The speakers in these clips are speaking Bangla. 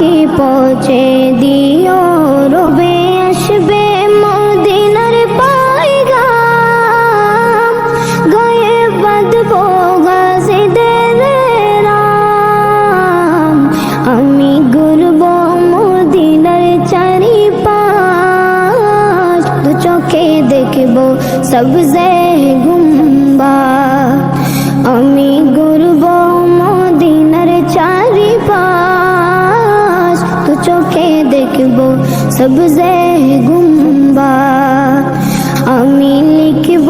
পাখি পৌঁছে দিও, রবে আসবে মদিনার পাইগাম গায়ে বাঁধবো গাছিদের রাম। আমি ঘুরব মদিনার চারি পাশ চোখে দেখব সবজে গুম্বা। চোখে দেখব সবজে গুম্বা। আমি লিখব,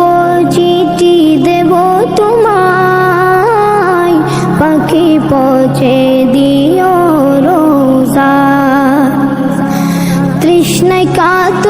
চিঠি দেব তোমায়। পাখি পচে দিও রোজা। তৃষ্ণায় কাতর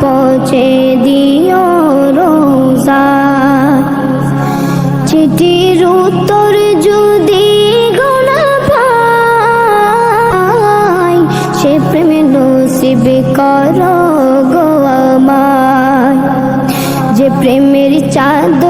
পৌঁছে দিও রোজা। চিঠির উত্তর যদি গোনা পাই, সে প্রেমে নসিব কর গো আমায়। যে প্রেমের চাদর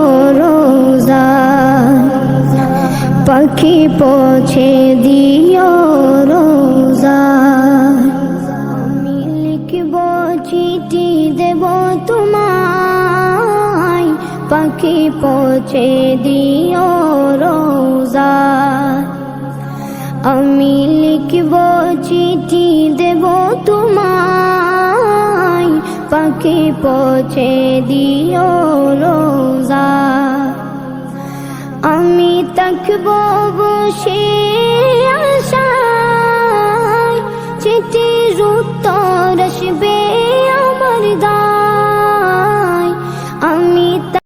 পাখি পৌঁছে দিও রোজা। আমি লিখব চিঠি, দেব তোমায়। পাখি পৌঁছে দিও রোজা। আমি লিখব চিঠি, দেব তোমায়। পাখি পৌঁছে দিও থাকব বসে